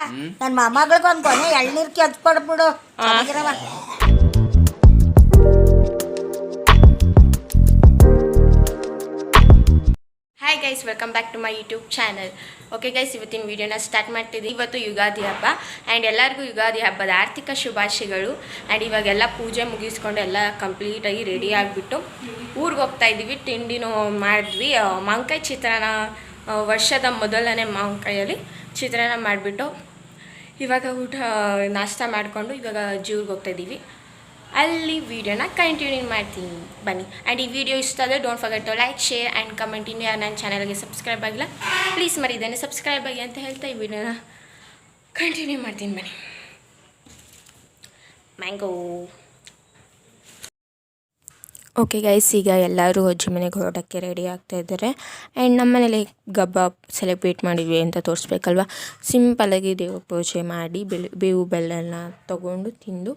ನನ್ನ ಮೊಮ್ಮಗಳಿಗೆ ಒಂದು ಕೊನೆ ಎಳ್ನೀರು ಕೆತ್ಕೊಡ್ಬಿಡು ಚೆನ್ನಾಗಿರವ. Hi guys welcome back to my YouTube channel okay guys ಇವತ್ತಿನ ವಿಡಿಯೋನ ಸ್ಟಾರ್ಟ್ ಮಾಡ್ತಿದ್ದೀವಿ ಇವತ್ತು ಯುಗಾದಿ ಹಬ್ಬ. ಆ್ಯಂಡ್ ಎಲ್ಲರಿಗೂ ಯುಗಾದಿ ಹಬ್ಬದ ಆರ್ಥಿಕ ಶುಭಾಶಯಗಳು. ಆ್ಯಂಡ್ ಇವಾಗೆಲ್ಲ ಪೂಜೆ ಮುಗಿಸ್ಕೊಂಡು ಎಲ್ಲ ಕಂಪ್ಲೀಟಾಗಿ ರೆಡಿ ಆಗಿಬಿಟ್ಟು ಊರಿಗೆ ಹೋಗ್ತಾ ಇದ್ದೀವಿ. ತಿಂಡಿನೂ ಮಾಡಿದ್ವಿ. ಮಾವಿನ್ಕಾಯಿ ಚಿತ್ರಾನ್ನ ವರ್ಷದ ಮೊದಲನೇ ಮಾವಿನಕಾಯಲ್ಲಿ ಚಿತ್ರಾನ್ನ ಮಾಡಿಬಿಟ್ಟು ಇವಾಗ ಊಟ, ನಾಷ್ಟ ಮಾಡಿಕೊಂಡು ಇವಾಗ ಜೂರ್ಗೆ ಹೋಗ್ತಾ ಇದ್ದೀವಿ ಅಲ್ಲಿ ವೀಡಿಯೋನ ಕಂಟಿನ್ಯೂ ಮಾಡ್ತೀನಿ. ಬನ್ನಿ. ಆ್ಯಂಡ್ ಈ ವಿಡಿಯೋ ಇಷ್ಟ ಆದರೆ don't forget to like share and comment ಇನ್ನು ನನ್ನ ಚಾನಲ್ಗೆ ಸಬ್ಸ್ಕ್ರೈಬ್ ಆಗಿಲ್ಲ ಪ್ಲೀಸ್ ಮರಿದ್ದೇನೆ ಸಬ್ಸ್ಕ್ರೈಬ್ ಆಗಿ ಅಂತ ಹೇಳ್ತಾ ಈ ವಿಡಿಯೋನ ಕಂಟಿನ್ಯೂ ಮಾಡ್ತೀನಿ ಬನ್ನಿ. ಮ್ಯಾಂಗೋ ಓಕೆ ಗೈಸ್ ಈಗ ಎಲ್ಲರೂ ಅಜ್ಜಿ ಮನೆಗೆ ಹೊರಡೋಕ್ಕೆ ರೆಡಿ ಆಗ್ತಾ ಇದ್ದಾರೆ. ಆ್ಯಂಡ್ ನಮ್ಮ ಮನೇಲಿ ಗಬ್ಬ ಸೆಲೆಬ್ರೇಟ್ ಮಾಡಿದ್ವಿ ಅಂತ ತೋರಿಸ್ಬೇಕಲ್ವ? ಸಿಂಪಲಾಗಿ ದೇವ್ರ ಪೂಜೆ ಮಾಡಿ ಬೆಳೆ, ಬೇವು ಬೆಲ್ಲನ ತೊಗೊಂಡು ತಿಂದು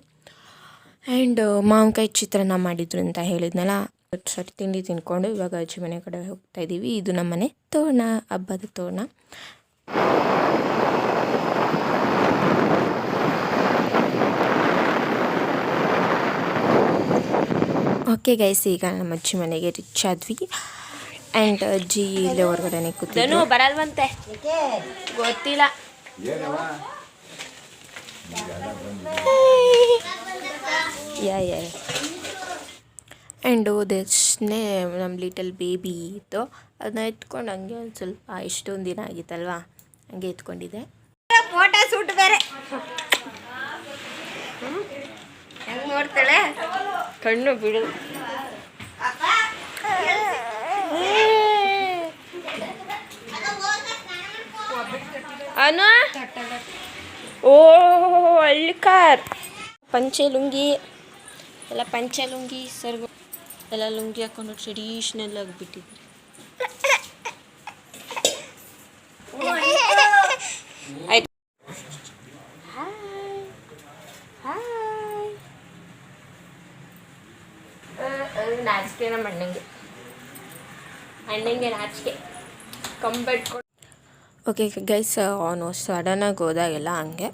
ಆ್ಯಂಡ್ ಮಾವಿನಕಾಯಿ ಚಿತ್ರಾನ್ನ ಮಾಡಿದ್ರು ಅಂತ ಹೇಳಿದ್ನಲ್ಲ? ಸರಿ, ತಿಂಡಿ ತಿನ್ಕೊಂಡು ಇವಾಗ ಅಜ್ಜಿ ಮನೆ ಕಡೆ ಹೋಗ್ತಾ ಇದ್ದೀವಿ ಇದು ನಮ್ಮ ಮನೆ ತೋರಣ, ಹಬ್ಬದ ತೋರಣ. ಓಕೆ ಗೈಸ್ ಈಗ ನಮ್ಮ ಅಜ್ಜಿ ಮನೆಗೆ ರಿಚ್ ಆದ್ವಿ. ಆ್ಯಂಡ್ ಅಜ್ಜಿ ಇಲ್ಲೇ ಹೊರಗಡೆನೆ ಕೂತಿದ್ದು ಬರಲ್ವಂತೆ? ಗೊತ್ತಿಲ್ಲ. ಯಾ ಯಾ ಆ್ಯಂಡ್ ಹೋದಷ್ಟೇ ನಮ್ಮ ಲಿಟಲ್ ಬೇಬಿ ಇತ್ತು. ಅದನ್ನ ಎತ್ಕೊಂಡು ಹಂಗೆ ಒಂದು ಸ್ವಲ್ಪ ಇಷ್ಟೊಂದು ದಿನ ಆಗಿತ್ತಲ್ವಾ? ಹಂಗೆ ಎತ್ಕೊಂಡಿದ್ದೆ. ಫೋಟೋ ಸೂಟ್ ಬೇರೆ. ಹೆಂಗೆ ಕಣ್ಣು ಬಿಡು. ಅನು? ಓ ಅಳ್ಳಿಕಾರ್ ಪಂಚೆ ಲುಂಗಿ ಎಲ್ಲ ಪಂಚೆ ಲುಂಗಿ ಸರ್ಗು ಎಲ್ಲ ಲುಂಗಿ ಹಾಕೊಂಡು ಟ್ರೆಡಿಷ್ನಲ್ ಆಗಿಬಿಟ್ಟಿದ್ವಿ ಓಕೆ ಗೈಸ್ ಅವನು ಸಡನ್ನಾಗಿ ಹೋದಾಗೆಲ್ಲ ಹಂಗೆ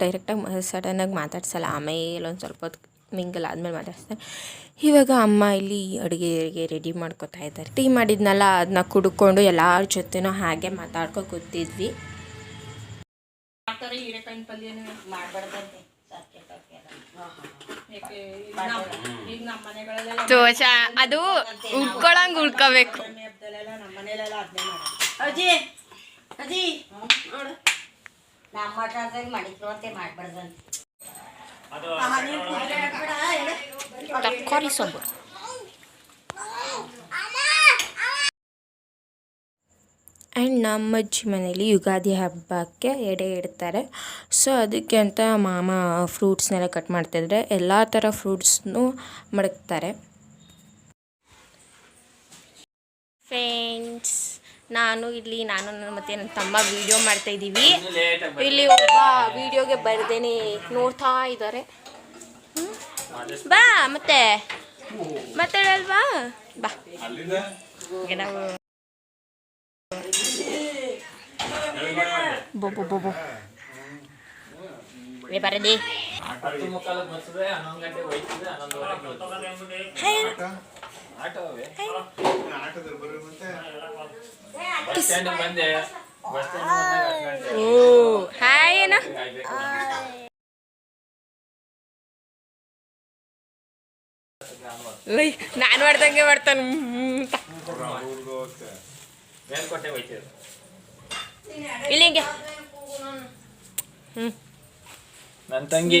ಡೈರೆಕ್ಟಾಗಿ ಸಡನ್ನಾಗಿ ಮಾತಾಡ್ಸಲ್ಲ. ಆಮೇಲೆ ಒಂದು ಸ್ವಲ್ಪ ಹೊತ್ತು ಮಿಂಗಲ್ ಆದಮೇಲೆ ಮಾತಾಡ್ಸ್ತಾರೆ ಇವಾಗ ಅಮ್ಮ ಇಲ್ಲಿ ಅಡುಗೆಗೆ ರೆಡಿ ಮಾಡ್ಕೊತಾ ಇದ್ದಾರೆ. ಟೀ ಮಾಡಿದ್ನಲ್ಲ ಅದನ್ನ ಕುಡ್ಕೊಂಡು ಎಲ್ಲರ ಜೊತೆನೂ ಹಾಗೆ ಮಾತಾಡ್ಕೊ ಕೂತಿದ್ವಿ. ದೋಷ ಅದು ಉಳ್ಕೊಳಂಗೆ ಉಳ್ಕೋಬೇಕು. ಅಜ್ಜಿ ಅಜ್ಜಿ ನೋಡು. ನಮ್ಮ ಮಠದಾಗ ಮಾಡಿದ್ರು ಅಂತ. ಮಾಡ್ಬಾರ್ದಂತ ತರಕಾರಿ ಸಾಂಬಾರು ಆ್ಯಂಡ್ ನಮ್ಮ ಅಜ್ಜಿ ಮನೇಲಿ ಯುಗಾದಿ ಹಬ್ಬಕ್ಕೆ ಎಡೆ ಇಡ್ತಾರೆ. ಸೊ ಅದಕ್ಕೆ ಅಂತ ಮಾಮ ಫ್ರೂಟ್ಸ್ನೆಲ್ಲ ಕಟ್ ಮಾಡ್ತಾಯಿದ್ರೆ ಎಲ್ಲ ಥರ ಫ್ರೂಟ್ಸ್ನೂ ಮಡಗ್ತಾರೆ. ಫ್ರೆಂಡ್ಸ್ ನಾನು ಇಲ್ಲಿ ನಾನು ಮತ್ತೆ ನನ್ನ ತಮ್ಮ ವಿಡಿಯೋ ಮಾಡ್ತಾ ಇದ್ದೀವಿ. ಇಲ್ಲಿ ಒಬ್ಬ ವಿಡಿಯೋಗೆ ಬರ್ದೇನೆ ನೋಡ್ತಾ ಇದ್ದಾರೆ. ಬಾ ಮತ್ತೆ. ಮಾತಾಡಲ್ವಾ? ಬಾ. ನಾವು ಬೊ ಬೊ ಬೊ ಬೊ. ಏ ಬರದಿ ಓ ಹಾಯ್ ಏನ. ನಾನು ಮಾಡ್ದಂಗೆ ಮಾಡ್ತಾನೆ. ಮೇಲ್ಕೋಟೆ ಹೋಯ್ತಿದ್ರು ಇಲ್ಲಿ ಹಿಂಗೆ ಹ್ಞೂ ನನ್ನ ತಂಗಿ.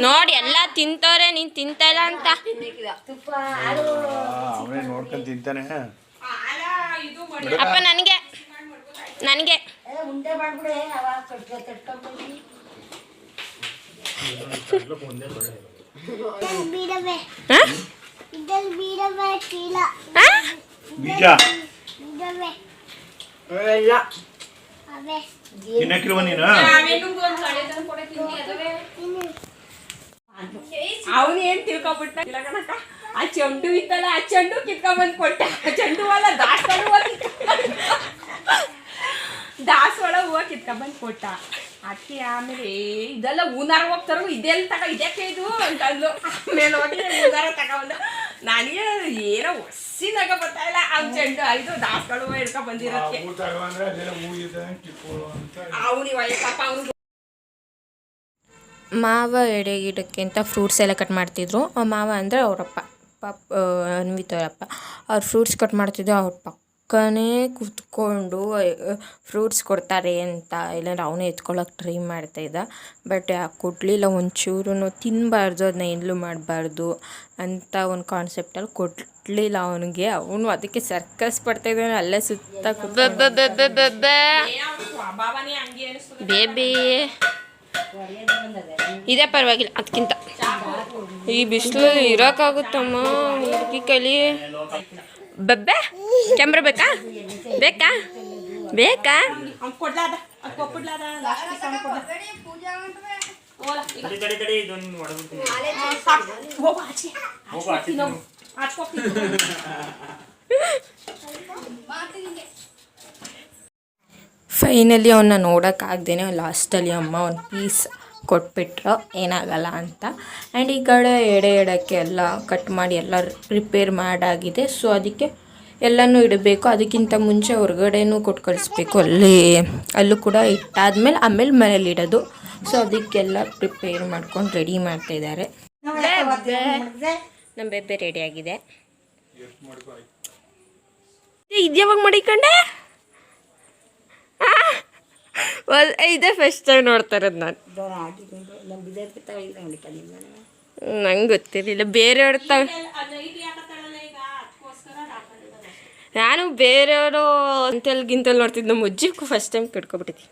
ನೋಡಿ ಎಲ್ಲ ತಿಂತವ್ರೆ ನೀನ್ ತಿಂತ ಇಲ್ಲ ಅಂತ. ಅವನೇ ನೋಡ್ಕೊಂಡು ತಿಂತಾನೆ. ಅಪ್ಪ ನನಗೆ. ನನಗೆ? ಬೀಜ. ತಿನ್ನಕ್ಕಿಲ್ವ ನೀನು? ಅವನು ಏನ್ ತಿಳ್ಕೊಬಿಟ್ಟ? ಇಲ್ಲ ಆ ಚೆಂಡು ಇತ್ತಲ್ಲ, ಆ ಚೆಂಡು ಕಿತ್ಕೊಂಡ್ಬಂದು ಕೊಟ್ಟ. ಆ ಚೆಂಡು ಅಲ್ಲ, ದಾಸವಾಳ ಹೂವ ದಾಸವಾಳ ಹೂವ ಕಿತ್ಕೊಂಡ್ಬಂದು ಕೊಟ್ಟ. ಅಕ್ಕಿ ಆಮೇಲೆ ಇದೆಲ್ಲ ಹೂನಾರ ಹೋಗ್ತಾರೋ ಇದೆಲ್ಲ ತಗ, ಇದಕ್ಕೆ ಇದು ಅಂತಂದು ಆಮೇಲೆ ಹೋಗಿ ಹೂನಾರ ತಗೊಂಡು ನನಗೆ ಏನೋ ಆ ಚೆಂಡು ಇದು ದಾಸವಾಳ ಹೂವ ಹಿಡ್ಕೊಂಡ್ ಬಂದಿರೋದಕ್ಕೆ ಅವನು ಪಾಪ ಅವ್ನು ಮಾವ ಎಡೆ ಗಿಡಕ್ಕೆ ಅಂತ ಫ್ರೂಟ್ಸ್ ಎಲ್ಲ ಕಟ್ ಮಾಡ್ತಿದ್ರು. ಆ ಮಾವ ಅಂದರೆ ಅವರಪ್ಪ ಪಾಪ ಅನ್ವಿತ್ ಅವರಪ್ಪ. ಅವ್ರು ಫ್ರೂಟ್ಸ್ ಕಟ್ ಮಾಡ್ತಿದ್ರು ಅವ್ರ ಪಕ್ಕನೇ ಕೂತ್ಕೊಂಡು ಫ್ರೂಟ್ಸ್ ಕೊಡ್ತಾರೆ ಅಂತ ಇಲ್ಲಾಂದ್ರೆ ಅವನೇ ಎತ್ಕೊಳ್ಳೋಕೆ ಟ್ರೈ ಮಾಡ್ತಾಯಿದ್ದ ಬಟ್ ಕೊಡಲಿಲ್ಲ ಒಂಚೂರು ತಿನ್ನಬಾರ್ದು ಅದನ್ನ ಎಲ್ಲೂ ಮಾಡಬಾರ್ದು ಅಂತ ಒಂದು ಕಾನ್ಸೆಪ್ಟಲ್ಲಿ ಕೊಡಲಿಲ್ಲ ಅವನಿಗೆ. ಅವನು ಅದಕ್ಕೆ ಸರ್ಕಸ್ ಪಡ್ತಾಯಿದ್ದಾನೆ ಅಲ್ಲೇ ಸುತ್ತ ಇದೇ ಪರವಾಗಿಲ್ಲ ಅದಕ್ಕಿಂತ ಈ ಬಿಸಿಲು ಇರೋಕ್ಕಾಗುತ್ತಮ್ಮ, ಹುಡುಗಿ ಕಲಿ. ಬಬ್ಬೆ ಕ್ಯಾಮ್ರ ಬೇಕಾ ಬೇಕಾ ಬೇಕಾ ಫೈನಲಿ ಅವನ್ನ ನೋಡೋಕ್ಕಾಗ್ದೇನೆ ಲಾಸ್ಟಲ್ಲಿ ಅಮ್ಮ ಒಂದು ಪೀಸ್ ಕೊಟ್ಬಿಟ್ರು, ಏನಾಗಲ್ಲ ಅಂತ. ಆ್ಯಂಡ್ ಈ ಕಡೆ ಎಡೆ ಎಡಕ್ಕೆ ಎಲ್ಲ ಕಟ್ ಮಾಡಿ ಎಲ್ಲ ಪ್ರಿಪೇರ್ ಮಾಡಾಗಿದೆ. ಸೊ ಅದಕ್ಕೆ ಎಲ್ಲನೂ ಇಡಬೇಕು. ಅದಕ್ಕಿಂತ ಮುಂಚೆ ಹೊರಗಡೆನೂ ಕೊಟ್ಟು ಕಳಿಸ್ಬೇಕು. ಅಲ್ಲಿ, ಅಲ್ಲೂ ಕೂಡ ಇಟ್ಟಾದ್ಮೇಲೆ ಆಮೇಲೆ ಮನೇಲಿ ಇಡೋದು. ಸೊ ಅದಕ್ಕೆಲ್ಲ ಪ್ರಿಪೇರ್ ಮಾಡ್ಕೊಂಡು ರೆಡಿ ಮಾಡ್ತಾ ಇದ್ದಾರೆ. ನಮ್ಮ ಬೇಬೆ ರೆಡಿ ಆಗಿದೆ. ಇದ್ಯಾವಾಗ ಮಾಡಿಕೊಂಡೆ? ಇದೇ ಫಸ್ಟ್ ಟೈಮ್ ನೋಡ್ತಾ ಇರೋದು ನಾನು ನಂಗೆ ಗೊತ್ತಿರಲಿಲ್ಲ ಬೇರೆಯವ್ರ ತ ನಾನು ಬೇರೆಯವರು ಅಂತೆಲ್ ಗಿಂತಲ್ಲಿ ನೋಡ್ತಿದ್ದು ನಮ್ಮ ಅಜ್ಜಿಗೂ ಫಸ್ಟ್ ಟೈಮ್ ಕಟ್ಕೊಬಿಟ್ಟಿದ್ದೆ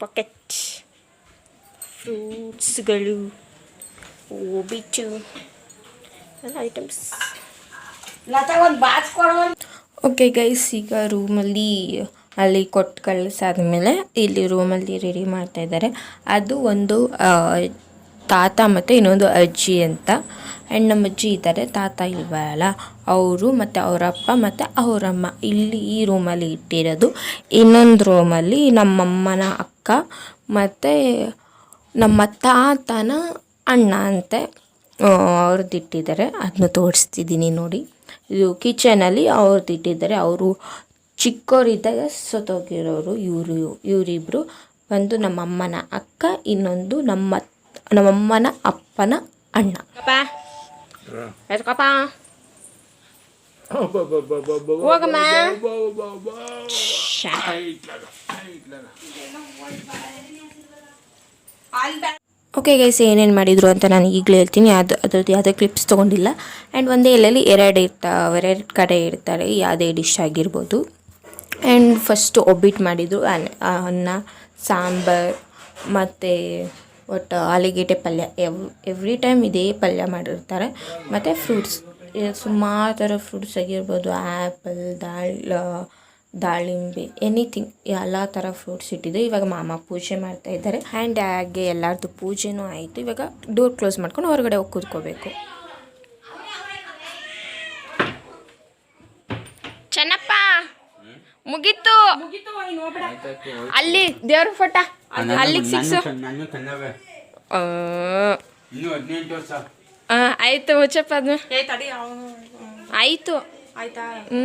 ಪಾಕೆಟ್ ಫ್ರೂಟ್ಸ್ಗಳು ಓಬಿಚು ಎಲ್ಲ ಐಟಮ್ಸ್ ಒಂದು ಓಕೆ ಗೈಸ್ ಈಗ ರೂಮಲ್ಲಿ ಅಲ್ಲಿ ಕೊಟ್ಟು ಕಳಿಸಾದ್ಮೇಲೆ ಇಲ್ಲಿ ರೂಮಲ್ಲಿ ರೆಡಿ ಮಾಡ್ತಾ ಇದ್ದಾರೆ. ಅದು ಒಂದು ತಾತ ಮತ್ತು ಇನ್ನೊಂದು ಅಜ್ಜಿ ಅಂತ. ಆ್ಯಂಡ್ ನಮ್ಮ ಅಜ್ಜಿ ಇದ್ದಾರೆ. ತಾತ ಇಲ್ವಲ್ಲ ಅವರು ಮತ್ತು ಅವರಪ್ಪ ಮತ್ತು ಅವರಮ್ಮ. ಇಲ್ಲಿ ಈ ರೂಮಲ್ಲಿ ಇಟ್ಟಿರೋದು. ಇನ್ನೊಂದು ರೂಮಲ್ಲಿ ನಮ್ಮಮ್ಮನ ಅಕ್ಕ ಮತ್ತು ನಮ್ಮ ತಾತನ ಅಣ್ಣ ಅಂತೆ ಅವ್ರದ್ದು ಇಟ್ಟಿದ್ದಾರೆ ಅದನ್ನ ತೋರಿಸ್ತಿದ್ದೀನಿ ನೋಡಿ. ಇದು ಕಿಚನಲ್ಲಿ ಅವ್ರದ್ದು ಇಟ್ಟಿದ್ದಾರೆ ಅವರು ಚಿಕ್ಕವರಿದ್ದಾಗ ಸತ್ತೋಗಿರೋರು ಇವರು ಇವರಿಬ್ಬರು ಒಂದು ನಮ್ಮಮ್ಮನ ಅಕ್ಕ ಇನ್ನೊಂದು ನಮ್ಮ ನಮ್ಮಮ್ಮನ ಅಪ್ಪನ ಅಣ್ಣ. ಹೋಗಮ್ಮ. ಓಕೆ ಗೈಸ್ ಏನೇನು ಮಾಡಿದ್ರು ಅಂತ ನಾನು ಈಗಲೇ ಹೇಳ್ತೀನಿ. ಅದು ಅದ್ರದ್ದು ಯಾವುದೇ ಕ್ಲಿಪ್ಸ್ ತೊಗೊಂಡಿಲ್ಲ. ಆ್ಯಂಡ್ ಒಂದೇ ಎಲ್ಲಲ್ಲಿ ಎರಡು ಇರ್ತಾವೆ ಎರಡು ಕಡೆ ಇರ್ತಾರೆ ಯಾವುದೇ ಡಿಶ್ ಆಗಿರ್ಬೋದು. ಆ್ಯಂಡ್ ಫಸ್ಟು ಒಬ್ಬಿಟ್ಟು ಮಾಡಿದರು ಅನ್ನ ಸಾಂಬಾರ್, ಮತ್ತು ಒಟ್ಟು ಆಲೂಗೆಡ್ಡೆ ಪಲ್ಯ. ಎವ್ ಎವ್ರಿ ಟೈಮ್ ಇದೇ ಪಲ್ಯ ಮಾಡಿರ್ತಾರೆ. ಮತ್ತು ಫ್ರೂಟ್ಸ್ ಸುಮಾರು ಥರ ಫ್ರೂಟ್ಸ್ ಆಗಿರ್ಬೋದು. ಆ್ಯಪಲ್ ದಾಳ್ ದಾಳಿಂಬೆ ಎನಿಥಿಂಗ್ ಎಲ್ಲ ಥರ ಫ್ರೂಟ್ಸ್ ಇಟ್ಟಿದ್ದು. ಇವಾಗ ಮಾಮ ಪೂಜೆ ಮಾಡ್ತಾ ಇದ್ದಾರೆ. ಆ್ಯಂಡ್ ಹಾಗೆ ಎಲ್ಲರದ್ದು ಪೂಜೆನೂ ಆಯಿತು. ಇವಾಗ ಡೋರ್ ಕ್ಲೋಸ್ ಮಾಡ್ಕೊಂಡು ಹೊರಗಡೆ ಹೋಗಿ ಕೂತ್ಕೋಬೇಕು ಚೆನ್ನಪ್ಪ ಮುಗೀತು. ಮುಗೀತು ನೀನು ಹೋಗ್ಬೇಡ. ಅಲ್ಲಿ ದೇವ್ರ ಫೋಟ. ಅಲ್ಲಿಗೆ ಸಿಕ್ಸು ನಾನು ಕನ್ನಡ ಆ, ಇನ್ನು ಹದಿನೆಂಟು ವರ್ಷ. ಆ, ಆಯ್ತು ಹ್ಮ್ ಅದನ್ನ ಏ ತಡಿ ಅವನು ಆಯಿತು. ಆಯ್ತಾ? ಹ್ಞೂ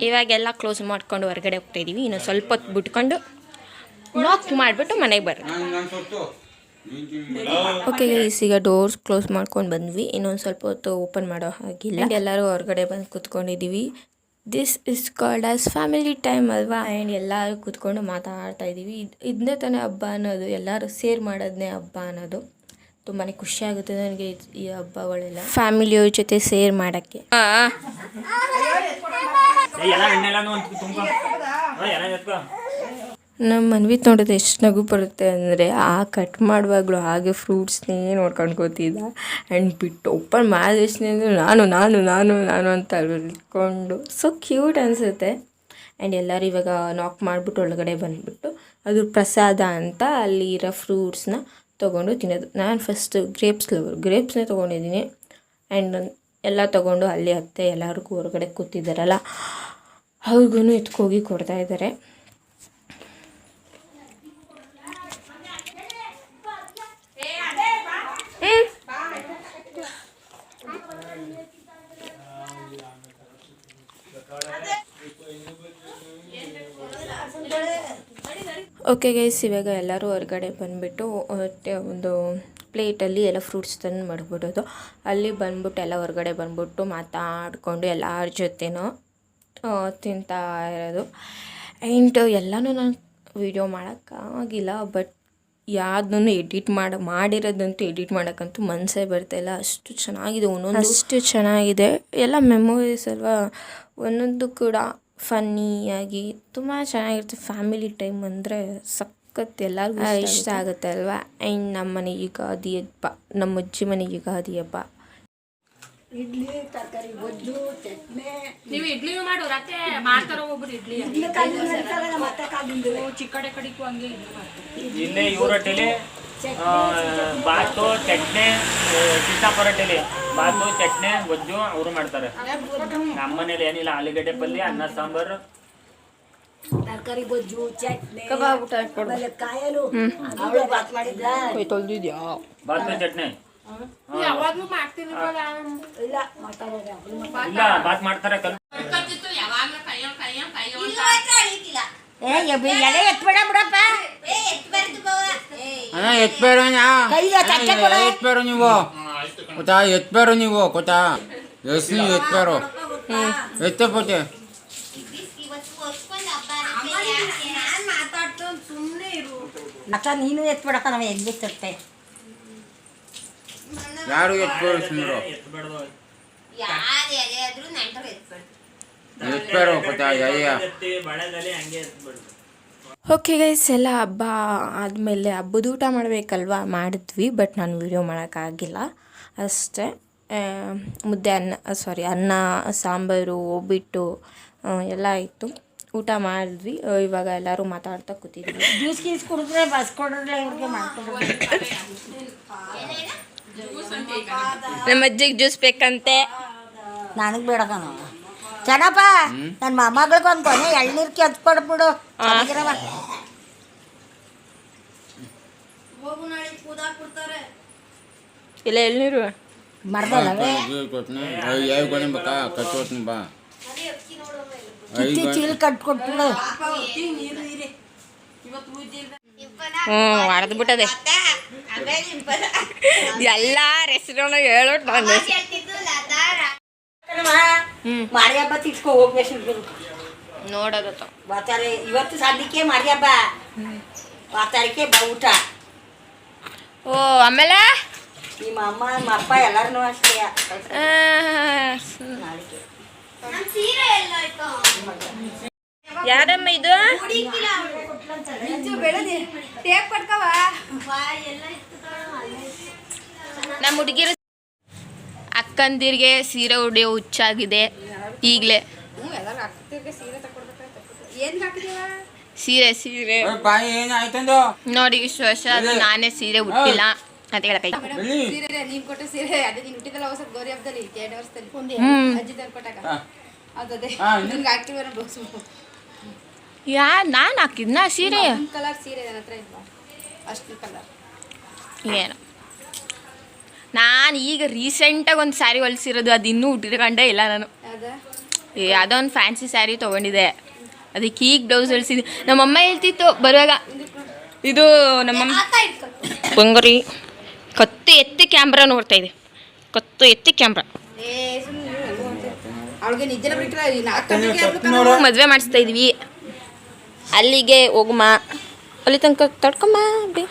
ಇವಾಗೆಲ್ಲ ಕ್ಲೋಸ್ ಮಾಡ್ಕೊಂಡು ಹೊರಗಡೆ ಹೋಗ್ತಾ ಇದೀವಿ. ಇನ್ನು ಸ್ವಲ್ಪ ಹೊತ್ತು ಬಿಟ್ಕೊಂಡು ನಾಕ್ ಮಾಡಿಬಿಟ್ಟು ಮನೆಗೆ ಬರ್ರಿ. ನಾನು ನಾನು ಸೊತ್ತು ಓಕೆ ಗೈಸ್ ಈಗ ಡೋರ್ಸ್ ಕ್ಲೋಸ್ ಮಾಡ್ಕೊಂಡು ಬಂದ್ವಿ. ಇನ್ನೊಂದು ಸ್ವಲ್ಪ ಹೊತ್ತು ಓಪನ್ ಮಾಡೋ ಹಾಗಿಲ್ಲ. ಎಲ್ಲರೂ ಹೊರಗಡೆ ಬಂದು ಕೂತ್ಕೊಂಡಿದ್ದೀವಿ this is called as family time ಅಲ್ವಾ? ಆ್ಯಂಡ್ ಎಲ್ಲರೂ ಕೂತ್ಕೊಂಡು ಮಾತಾಡ್ತಾ ಇದ್ದೀವಿ ಇದು ಇದನ್ನೇ ತಾನೇ ಹಬ್ಬ ಅನ್ನೋದು. ಎಲ್ಲರೂ ಸೇರ್ ಮಾಡೋದನ್ನೇ ಹಬ್ಬ ಅನ್ನೋದು. ತುಂಬಾ ಖುಷಿ ಆಗುತ್ತೆ ನನಗೆ ಈ ಹಬ್ಬಗಳೆಲ್ಲ. ಫ್ಯಾಮಿಲಿಯವ್ರ ಜೊತೆ ಸೇರ್ ಮಾಡೋಕ್ಕೆ. ಏ, ನಮ್ಮ ಮನ್ವಿ ನೋಡಿದ್ರೆ ಎಷ್ಟು ನಗು ಬರುತ್ತೆ ಅಂದರೆ, ಆ ಕಟ್ ಮಾಡುವಾಗಲೂ ಹಾಗೆ ಫ್ರೂಟ್ಸ್ನೇ ನೋಡ್ಕೊಂಡು ಕೂತಿದ್ದ. ಆ್ಯಂಡ್ ಬಿಟ್ಟು ಓಪನ್ ಮಾಡಿದ್ರೆ ನಾನು ನಾನು ನಾನು ನಾನು ಅಂತ ಇಟ್ಕೊಂಡು ಸೊ ಕ್ಯೂಟ್ ಅನಿಸುತ್ತೆ. ಆ್ಯಂಡ್ ಎಲ್ಲರೂ ಇವಾಗ ನಾಕ್ ಮಾಡಿಬಿಟ್ಟು ಒಳಗಡೆ ಬಂದುಬಿಟ್ಟು, ಅದು ಪ್ರಸಾದ ಅಂತ ಅಲ್ಲಿ ಇರೋ ಫ್ರೂಟ್ಸ್ನ ತೊಗೊಂಡು ತಿನ್ನೋದು. ನಾನು ಫಸ್ಟ್ ಗ್ರೇಪ್ಸ್ ಲವರ್ ಗ್ರೇಪ್ಸ್ನೇ ತೊಗೊಂಡಿದ್ದೀನಿ. ಆ್ಯಂಡ್ ಎಲ್ಲ ತೊಗೊಂಡು ಅಲ್ಲಿ ಅತ್ತೆ ಎಲ್ಲರಿಗೂ ಹೊರಗಡೆ ಕೂತಿದ್ದಾರಲ್ಲ ಅವ್ರಿಗೂ ಎತ್ಕೋಗಿ ಕೊಡ್ತಾ ಇದ್ದಾರೆ ಓಕೆ ಗೈಸ್ ಇವಾಗ ಎಲ್ಲರೂ ಹೊರಗಡೆ ಬಂದುಬಿಟ್ಟು ಒಂದು ಪ್ಲೇಟಲ್ಲಿ ಎಲ್ಲ ಫ್ರೂಟ್ಸ್ ತಂದು ಮಾಡಿಬಿಡೋದು. ಅಲ್ಲಿ ಬಂದ್ಬಿಟ್ಟು ಎಲ್ಲ ಹೊರಗಡೆ ಬಂದ್ಬಿಟ್ಟು ಮಾತಾಡಿಕೊಂಡು ಎಲ್ಲರ ಜೊತೆನೂ ತಿಂತಾ ಇರೋದು. ಆ್ಯಂಡ್ ಎಲ್ಲನೂ ನಾನು ವೀಡಿಯೋ ಮಾಡೋಕ್ಕಾಗಿಲ್ಲ ಬಟ್ ಯಾವ್ದನ್ನು ಎಡಿಟ್ ಮಾಡಿ, ಮಾಡಿರೋದಂತೂ ಎಡಿಟ್ ಮಾಡೋಕ್ಕಂತೂ ಮನಸ್ಸೇ ಬರ್ತಾಯಿಲ್ಲ ಅಷ್ಟು ಚೆನ್ನಾಗಿದೆ, ಒಂದೊಂದು ಅಷ್ಟು ಚೆನ್ನಾಗಿದೆ. ಎಲ್ಲ ಮೆಮೊರೀಸ್ ಅಲ್ವಾ? ಒಂದೊಂದು ಕೂಡ ಫನ್ನಿಯಾಗಿ ತುಂಬ ಚೆನ್ನಾಗಿರುತ್ತೆ ಫ್ಯಾಮಿಲಿ ಟೈಮ್ ಅಂದರೆ ಸಖತ್ ಎಲ್ಲರಿಗೂ ಇಷ್ಟ ಆಗುತ್ತೆ. ಅಲ್ವಾ? ಆ್ಯಂಡ್ ನಮ್ಮ ಮನೆ ಯುಗಾದಿ ಹಬ್ಬ ನಮ್ಮ ಅಜ್ಜಿ ಮನೆ ಯುಗಾದಿ ಹಬ್ಬ. ಇಡ್ಲಿ ತರಕಾರಿ ಗೊಜ್ಜು ಚಟ್ನಿ. ನೀವು ಇಡ್ಲಿ ಮಾಡು ರಾತೆ ಮಾಡ್ತಾರ ಒಬ್ರು ಇಡ್ಲಿ. ಮತ್ತೆ ಕಾಲಿಂದು ಚಿಕ್ಕಡೆ ಕಡಿಕು ಹಂಗೆ ಇಡ್ಲಿ ಮಾಡ್ತಾರೆ. ಇಲ್ಲಿ ಇವ್ರ ಹೊಟ್ಟೆಲಿ ಚಟ್ನಿ ಸೀತಾ ರೊಟ್ಟಿಲಿ ಬಾತು ಚಟ್ನಿ ಗೊಜ್ಜು ಅವರು ಮಾಡ್ತಾರೆ. ನಮ್ಮ ಮನೇಲಿ ಏನಿಲ್ಲ ಆಲೂಗಡ್ಡೆ ಪಲ್ಯ ಅನ್ನ ಸಾಂಬಾರು. ತರಕಾರಿ ಗೊಜ್ಜು ಚಟ್ನಿ ಆಮೇಲೆ ಕಾಯಲು. ಅವಳು ಬಾತ್ ಮಾಡಿದ್ದ ಬಾತು ಚಟ್ನಿ. ಯಾವಾಗ್ಲೂ ಮಾಡ್ತೀನಿ ಇಲ್ಲ ಮಾತಾಡೋದು ಅವ್ಳು ಮಾತಾಡೋದು. ಇಲ್ಲ ಬಾತ್ ಮಾಡ್ತಾರೆ ಕಲ್ ಯಾವಾಗ್ಲೂ ಕೈಯ ಕೈಯ ಕೈಯ ಏ ಎಬ್ಬಿ- ಎಲೆ ಎತ್ಬೇಡ ಬಿಡಪ್ಪ. ಅಣ್ಣ ಎತ್ಬೇರು ಕೈಗೆ ತಟ್ಟೆ ಕೊಡು. ಎತ್ಬೇರು ನೀವು. ಗೊತ್ತಾ ಎತ್ಬೇರು ನೀವು ಗೊತ್ತಾ ಎಷ್ಟು ನೀವು ಎತ್ಬೇರು ಎತ್ತೆ ಪೋಟೆ ಅಕ್ಕ ನೀನು ಎತ್ಬಿಡಕ್ಕ ನಾವು ಎಲ್ಲಿ ತಟ್ಟೆ ಯಾರು ಎತ್ಬೇರು ಸುಮ್ಮರು ಎತ್ಬೇರು ಗೊತ್ತಾ ಅಯ್ಯ ಬಳೆದಲ್ಲಿ ಹಂಗೆ ಎತ್ಬಿಡ್ತು ಓಕೆ ಗೈಸ್ ಎಲ್ಲ ಹಬ್ಬ ಆದಮೇಲೆ ಹಬ್ಬದ ಊಟ ಮಾಡಬೇಕಲ್ವಾ? ಮಾಡಿದ್ವಿ ಬಟ್ ನಾನು ವೀಡಿಯೋ ಮಾಡೋಕ್ಕಾಗಿಲ್ಲ. ಅಷ್ಟೇ. ಮುದ್ದೆ ಅನ್ನ ಸಾರಿ ಅನ್ನ ಸಾಂಬಾರು ಒಬ್ಬಿಟ್ಟು ಎಲ್ಲ ಇತ್ತು ಊಟ ಮಾಡಿದ್ವಿ. ಇವಾಗ ಎಲ್ಲರೂ ಮಾತಾಡ್ತಾ ಕೂತಿದ್ವಿ. ಜ್ಯೂಸ್ ಗೀಸ್ ಕುಡಿದ್ರೆ ಬಸ್ ಕೊಡಿದ್ರೆ ಇವ್ರಿಗೆ ನಮ್ಮ ಅಜ್ಜಿಗೆ ಜ್ಯೂಸ್ ಬೇಕಂತೆ. ನನಗೆ ಬೇಡ ನಾವು ಚೆನ್ನಪ್ಪ ನನ್ನ ಮೊಮ್ಮಗಳಿಗೆ ಒಂದು ಕೊನೆ ಎಳ್ನೀರು ಕೆತ್ಕೊಡ್ಬಿಡು ಚೆನ್ನಾಗಿರವ. ಇಲ್ಲ ಎಳ್ನೀರು ಮರ್ದಲ್ಲವೇ ಯಾವ ಕೊನೆ ಬೇಕಾ? ಕಟ್ಟೋತ್ನಿ ಬಾ. ಕಿತ್ತಿ ಚೀಲ ಕಟ್ಕೊಟ್ಬಿಡು. ಹ್ಞೂ ಹೊಡೆದ್ಬಿಟ್ಟದೆ ಎಲ್ಲ ಹೆಸರು ಹೇಳೋ ನಾನು ಮಾರಿ ಹಬ್ಬ ತಿಳ್ಕೊ ಹೋಗ್ಬೇಕು ಬಾತಾರೆ ಇವತ್ತು ಸದ್ಯಕ್ಕೆ ಮಾರಿ ಹಬ್ಬ ಬಾತಾರಿಕೆ ಬಾ ಊಟ. ಓ ಆಮೇಲೆ? ನಿಮ್ಮ ಅಮ್ಮ ನಿಮ್ಮ ಅಪ್ಪ ಎಲ್ಲರನ್ನೂ ಅಷ್ಟೇ. ಆ, ನಾಳೆಗೆ ಯಾರಮ್ಮ ಇದು? ನಮ್ಮ ಹುಡುಗಿರು ಅಕ್ಕಂದಿರಿಗೆ ಸೀರೆ ಉಡಿಯೋ ಹುಚ್ಚಾಗಿದೆ. ಈಗಲೇ. ಸೀರೆ ಸೀರೆ ನೋಡಿ ಇಷ್ಟು ವರ್ಷ ಅದು ನಾನೇ ಸೀರೆ ಉಟ್ಟಿಲ್ಲ. ಅಂತ ಹೇಳಕೈ ಎಲ್ಲಿ ನೀನ್ ಕೊಟ್ಟ ಸೀರೆ ಅದೇ ನೀನ್ ಹುಟ್ಟಿದಲ್ಲ ಹೊಸ ಗೌರಿ ಹಬ್ಬದಲ್ಲಿ ಎರಡು ವರ್ಷದಲ್ಲಿ. ಅಜ್ಜಿ ತಂದು ಕೊಟ್ಟಾಗ ಹಾ. ಅದೇ? ನಿನ್ಗೆ ಹಾಕ್ತಿವ ಬ್ಲೌಸ್ ಯಾ ನಾನು ಹಾಕಿದ್ನ ಸೀರೆ? ಕಲರ್ ಸೀರೆ ನನ್ನ ಹತ್ರ ಇಲ್ವಾ? ಅಷ್ಟು ಕಲರ್ ಏನು? ನಾನು ಈಗ ರೀಸೆಂಟಾಗಿ ಒಂದು ಸ್ಯಾರಿ ಹೊಲಿಸಿರೋದು ಅದು ಇನ್ನೂ ಉಟ್ಟಿರ್ಕೊಂಡೇ ಇಲ್ಲ ನಾನು. ಏ ಅದೊಂದು ಫ್ಯಾನ್ಸಿ ಸ್ಯಾರಿ ತೊಗೊಂಡಿದ್ದೆ ಅದಕ್ಕೆ ಈಗ ಬ್ಲೌಸ್ ಹೊಲಿಸಿದ್ದೆ. ನಮ್ಮಮ್ಮ ಹೇಳ್ತಿತ್ತು ಬರುವಾಗ. ಇದು ನಮ್ಮಮ್ಮ ಬಂಗಾರಿ ಕತ್ತು ಎತ್ತಿ ಕ್ಯಾಮ್ರಾ ನೋಡ್ತಾ ಇದೆ. ಕತ್ತು ಎತ್ತಿ ಕ್ಯಾಮ್ರಾ. ಮದ್ವೆ ಮಾಡಿಸ್ತಾ ಇದ್ವಿ. ಅಲ್ಲಿಗೆ ಹೋಗಮ್ಮ ಅಲ್ಲಿ ತನಕ ತಡ್ಕೊಮ್ಮ ಬೇ?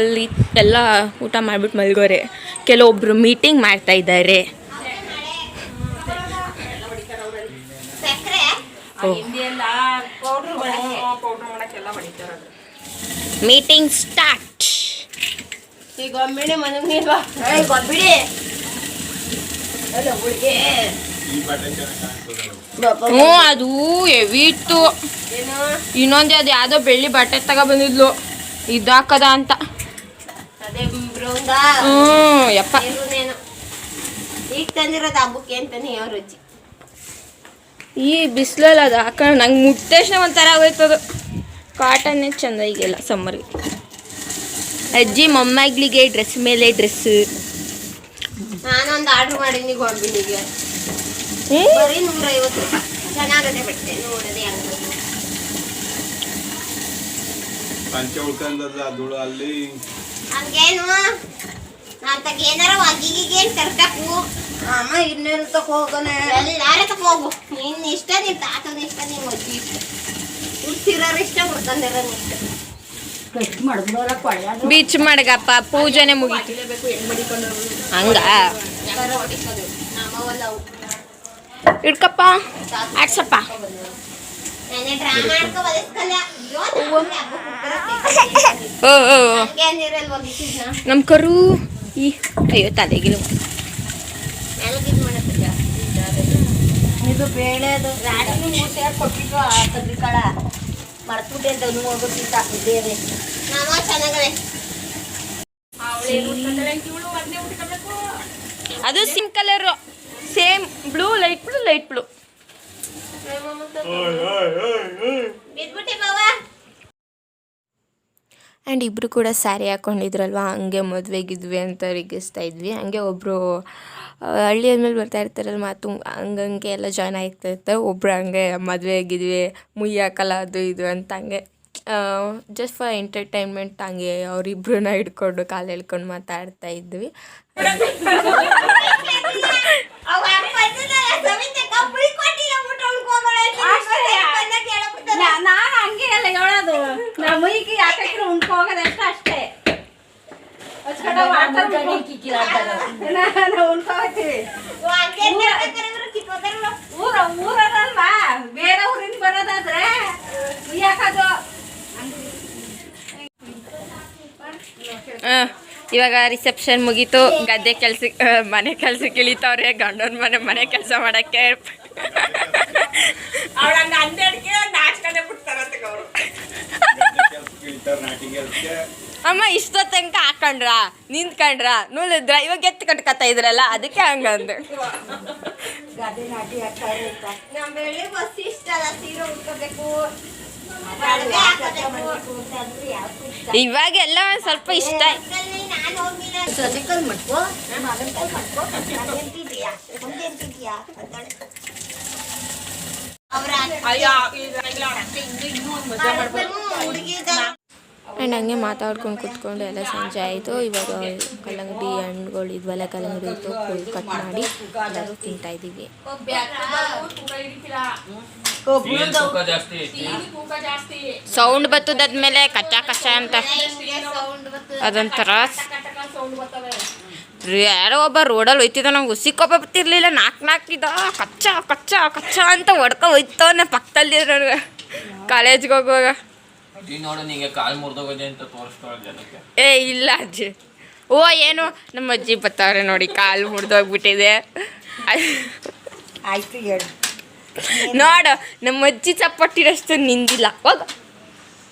ಇಲ್ಲಿ ಎಲ್ಲ ಊಟ ಮಾಡಿಬಿಟ್ಟು ಮಲ್ಗೋರೆ. ಕೆಲವೊಬ್ರು ಮೀಟಿಂಗ್ ಮಾಡ್ತಾ ಇದ್ದಾರೆ. ಆ ಮೀಟಿಂಗ್ ಸ್ಟಾರ್ಟ್ ಈಗ ಒಮ್ಮೆನೆ ಮನೆಗೆ ನೀಲ್ವಾ ಗೊಬ್ಬಿಡಿ ಹ್ಞೂ ಅದು ಎವಿತ್ತು ಇನ್ನೊಂದು ಅದು ಯಾವುದೋ ಬೆಳ್ಳಿ ಬಟ್ಟೆ ತಗ ಬಂದಿದ್ಲು. ಇದಾಕದ ಅಂತ. ಹ್ಞೂ ಯಪ್ಪ. ಏನು ಈಗ ತಂದಿರೋದು ಹಬ್ಬಕ್ಕೆ ಅಂತಾನೆ ಯಾವ ರುಚಿ? ಈ ಬಿಸಿಲಲ್ಲಿ ಅದು ಹಾಕೊಂಡು ನಂಗೆ ಮುಟ್ಟೆಷ್ಟೇ ಒಂಥರ ಆಗೋಯ್ತದು. ಕಾಟನ್ನೇ ಚಂದ ಈಗೆಲ್ಲ ಸಮ್ಮರ್ಗೆ ಅಜ್ಜಿ ಮೊಮ್ಮಗಳಿಗೆ ಡ್ರೆಸ್ ಮೇಲೆ ಡ್ರೆಸ್ ನಾನೊಂದು ಆರ್ಡ್ರ್ ಮಾಡೀನಿ ಬರೀ ನೂರೈವತ್ತು ರೂಪಾಯಿ. ಚೆನ್ನಾಗದೆ ಬಟ್ಟೆ ನೋಡದೆ ಹಂಗ ಪಂಚೆ ಉಳ್ಕೊಂಡದ ಧೂಳು ಅಲ್ಲಿ. ಹಂಗೇನು? ಏನಾರ ಅಮ್ಮ ಇನ್ನೇನು ತಕ ಹೋಗೋಣ? ಎಲ್ಲಾರ ತಕ ಹೋಗು. ನಿನ್ನ ಇಷ್ಟ ನಿನ್ ತಾತನ ಇಷ್ಟ ನಿಮ್ಮ ಅಜ್ಜಿ ಇಷ್ಟ. ಬೀಚ್ ಮಾಡಗಪ್ಪ, ಪೂಜೆನೆ ಮುಗೀತು. ಹಂಗ? ಇಡ್ಕಪ್ಪ, ಆಡ್ಸಪ್ಪ. ನಮ್ ಕರು, ಈ ಅಯ್ಯೋ ತಲೆಗಿಲ್ಲ ಇದು ಬೇಳೆ ಅದು. ರಾಡಿನೂ ಮೂರು ಸೇರಿ ಕೊಟ್ಟಿದ್ರು ಆ ಕದ್ರಿ ಕಾಳ. ಮರ್ತ್ಬಿಟ್ಟೆ ಅಂತ ಅವ್ನು ಹೋಗ್ಬಿಟ್ಟಿದ್ದ ಬೇರೆ ನಾವ ಚೆನ್ನಾಗವೆ ಅದು sink colour same blue light blue light blue ಬಿದ್ಬಿಟ್ಟೆ ಬಾವ ಆ್ಯಂಡ್ ಇಬ್ಬರು ಕೂಡ ಸ್ಯಾರಿ ಹಾಕ್ಕೊಂಡಿದ್ರಲ್ವ ಹಂಗೆ ಮದುವೆಗಿದ್ವಿ ಅಂತ ರಿಗಿಸ್ತಾ ಇದ್ವಿ. ಹಂಗೆ ಒಬ್ಬರು ಹಳ್ಳಿ ಅಂದಮೇಲೆ ಬರ್ತಾ ಇರ್ತಾರಲ್ಲ ಮಾತು ಹಂಗಂಗೆ ಎಲ್ಲ ಜಾಯ್ನ್ ಆಗ್ತಾ ಇರ್ತಾರೆ ಒಬ್ಬರು ಹಂಗೆ ಮದುವೆ ಆಗಿದ್ವಿ ಮುಯ್ಯಿ ಹಾಕಲ್ಲ ಅದು ಇದು ಅಂತ ಹಂಗೆ ಜಸ್ಟ್ ಫಾರ್ ಎಂಟರ್ಟೈನ್ಮೆಂಟ್ ಹಂಗೆ ಅವರಿಬ್ಬರನ್ನ ಹಿಡ್ಕೊಂಡು ಕಾಲು ಎಳ್ಕೊಂಡು ಮಾತಾಡ್ತಾ ಇದ್ವಿ. ನಾನು ಹಂಗೆ ಅಲ್ಲ ಹೇಳೋದು. ನಮ್ಮ ಮೈಗೆ ಯಾಕೆ ಉಣ್ಕೊ ಹೋಗೋದಷ್ಟ ಅಷ್ಟೇ. ಊರ ಊರಲ್ವಾ ಬೇರೆ ಊರಿಂದ ಬರೋದಾದ್ರೆ ಯಾಕದು ಇವಾಗ ರಿಸೆಪ್ಷನ್ ಮುಗೀತು. ಗದ್ದೆ ಕೆಲ್ಸಕ್ಕೆ ಮನೆ ಕೆಲ್ಸಕ್ಕೆ ಇಳಿತಾವ್ರೆ. ಗಂಡನ ಮನೆ ಮನೆ ಕೆಲಸ ಮಾಡೋಕ್ಕೆ ಅವ್ಳ ಹಂಗ ಅಂದೇಡ್ಕೆ ನಾಚ್ಕೊಂಡೆ ಬಿಡ್ತಾರಂತೆ ಅವರು ಅಮ್ಮ ಇಷ್ಟೋ ತನಕ ಹಾಕೊಂಡ್ರ? ನಿಂತ್ಕೊಂಡ್ರ? ನೂಲಿದ್ರ ಇವಾಗ ಎತ್ತು ಕತ್ತ ಇದ್ರಲ್ಲ ಅದಕ್ಕೆ ಹಂಗಂದು ಗದ್ದೆ ನಾಟಿ ಹಾಕ್ತಾರೆ ಅಂತ ನಮ್ ಬೆಳ್ಳಿ ಬಸ್ ಇಷ್ಟ ಅಲ್ಲ, ಸೀರೆ ಉಟ್ಕೋಬೇಕು. ಇವಾಗೆಲ್ಲ ಒಂದ್ ಸ್ವಲ್ಪ ಇಷ್ಟ. ಆ್ಯಂಡ್ ಹಂಗೆ ಮಾತಾಡ್ಕೊಂಡು ಕುತ್ಕೊಂಡು ಎಲ್ಲ ಸಂಜೆ ಆಯಿತು ಇವಾಗ ಕಲ್ಲಂಗಡಿ ಹಣ್ಣುಗಳು ಇದ್ವಲ್ಲ ಕಲ್ಲಂಗಡಿ ಇತ್ತು ಫುಲ್ ಕಟ್ ಮಾಡಿ ಎಲ್ಲರೂ ತಿಂತಾ ಇದ್ದೀವಿ ತೂಕ ಜಾಸ್ತಿ ತೂಕ ಜಾಸ್ತಿ ಸೌಂಡ್ ಬತ್ತದಾದ್ಮೇಲೆ ಕಚ್ಚಾ ಕಚ್ಚಾ ಅಂತ ಅದೊಂಥರ ಯಾರೋ ಒಬ್ಬ ರೋಡಲ್ಲಿ ಹೋಯ್ತಿದ್ದ ನಮ್ಗೆ ಉಸಿ ಕೋಪ ಬರ್ತಿರ್ಲಿಲ್ಲ. ನಾಲ್ಕು ನಾಲ್ಕಿದ ಕಚ್ಚ ಕಚ್ಚ ಕಚ್ಚ ಅಂತ ಹೊಡ್ಕೊ ಹೋಯ್ತವನ ಪಕ್ಕದಲ್ಲಿ ನನಗೆ ಕಾಲೇಜ್ಗೆ ಹೋಗುವಾಗ. ಏ ಇಲ್ಲ ಅಜ್ಜಿ. ಓ ಏನು? ನಮ್ಮ ಅಜ್ಜಿ ಬರ್ತಾವ್ರೆ ನೋಡಿ ಕಾಲು ಮುರಿದೋಗ್ಬಿಟ್ಟಿದೆ. ಆಯ್ತು ಹೇಳು. ನೋಡು ನಮ್ಮ ಅಜ್ಜಿ ಚಪ್ಪಟ್ಟಿರಷ್ಟು ನಿಂದಿಲ್ಲ. ಹೋಗ.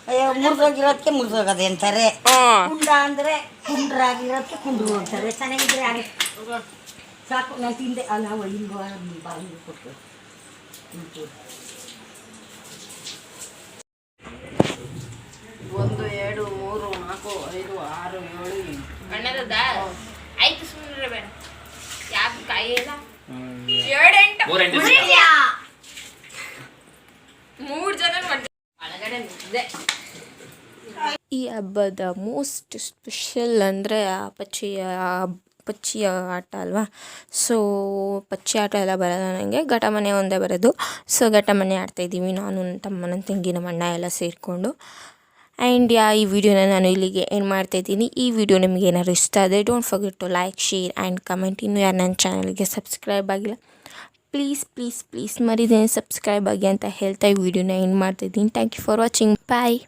ಮುರಿದೋಗಿರೋದಕ್ಕೆ ಮುರಿದೋಗದೆ ಅಂತಾರೆ. ಕುಂಡ ಅಂದ್ರೆ ಕುಂಡ್ರಾಗಿರೋದಕ್ಕೆ ಕುಂಡ್ರು ಅಂತಾರೆ. ಚೆನ್ನಾಗಿದ್ರೆ ಆಗ ಸಾಕು ನಾನು ತಿಂದೆ. ಅಲ್ಲ ಹಿಂಗೋ ಬಾಯಿ ಕೊಟ್ಟು. ಒಂದು ಎರಡು ಮೂರು ನಾಲ್ಕು ಐದು ಆರು ಏಳು ಎಂಟು. ಅಣ್ಣದ ಆಯ್ತು ಸುಮ್ಮನೆ ಬೇಡ. ಯಾಕೆ ಕಾಯಿ ಇಲ್ಲ? ಮೂರು ಜನ. ಈ ಹಬ್ಬದ ಮೋಸ್ಟ್ ಸ್ಪೆಷಲ್ ಅಂದರೆ ಪಚ್ಚಿ ಪಚ್ಚಿಯ ಆಟ ಅಲ್ವಾ? ಸೊ ಪಚ್ಚಿ ಆಟ ಎಲ್ಲ ಬರಲ್ಲ ನನಗೆ ಘಟ ಮನೆ ಒಂದೇ ಬರೋದು. ಸೊ ಘಟ ಮನೆ ಆಡ್ತಾಯಿದ್ದೀವಿ ನಾನು, ನನ್ನ ತಮ್ಮ ನನ್ನ ತಂಗಿ ನಮ್ಮ ಅಣ್ಣ ಎಲ್ಲ ಸೇರಿಕೊಂಡು. ಆ್ಯಂಡ್ ಯಾ, ಈ ವಿಡಿಯೋನ ನಾನು ಇಲ್ಲಿಗೆ ಏನು ಮಾಡ್ತಾಯಿದ್ದೀನಿ ಈ ವಿಡಿಯೋ ನಿಮಗೆ ಏನಾದ್ರು ಇಷ್ಟ ಆದರೆ don't forget to like share and comment ಇನ್ನೂ ಯಾರು ನನ್ನ ಚಾನಲ್ಗೆ ಸಬ್ಸ್ಕ್ರೈಬ್ ಆಗಿಲ್ಲ ಪ್ಲೀಸ್ ಪ್ಲೀಸ್ ಪ್ಲೀಸ್ ಮರಿದೇನೆ ಸಬ್ಸ್ಕ್ರೈಬ್ ಆಗಿ ಅಂತ ಹೇಳ್ತಾ ಈ ವಿಡಿಯೋನ ಏನು ಮಾಡ್ತಾಯಿದ್ದೀನಿ thank you for watching bye